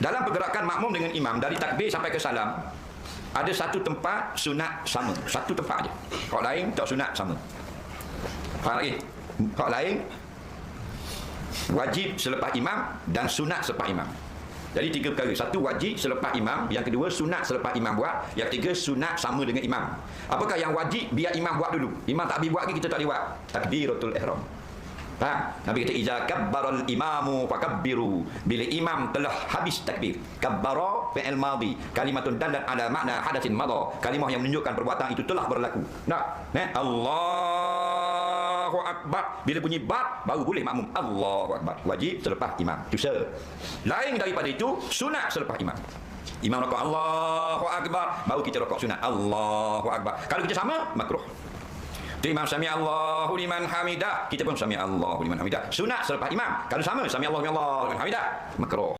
Dalam pergerakan makmum dengan imam dari takbir sampai ke salam ada satu tempat sunat sama, satu tempat aja. Kalau lain tak sunat sama. Kalau lain wajib selepas imam dan sunat selepas imam. Jadi tiga perkara. Satu wajib selepas imam, yang kedua sunat selepas imam buat, yang ketiga sunat sama dengan imam. Apakah yang wajib biar imam buat dulu. Imam tak habis buat lagi kita tak buat. Takbiratul ihram. Faham? Nabi kata iza kabbaral imamu fakabbiru. Bila imam telah habis takbir. Kabbara fi'il madhi. Kalimatun dalat ala makna hadatsin madha. Kalimah yang menunjukkan perbuatan itu telah berlaku. Nah, eh Allahu akbar. Bila bunyi bat baru boleh makmum. Allahu akbar. Wajib selepas imam. Itu se. Lain daripada itu sunat selepas imam. Imam rokok Allahu akbar baru kita rokok sunat Allahu akbar. Kalau kita sama makruh. Imam sami Allahu liman hamidah. Kita pun sami Allahu liman hamidah. Sunat selepas imam. Kalau sama sami Allahu liman hamidah. Makruh.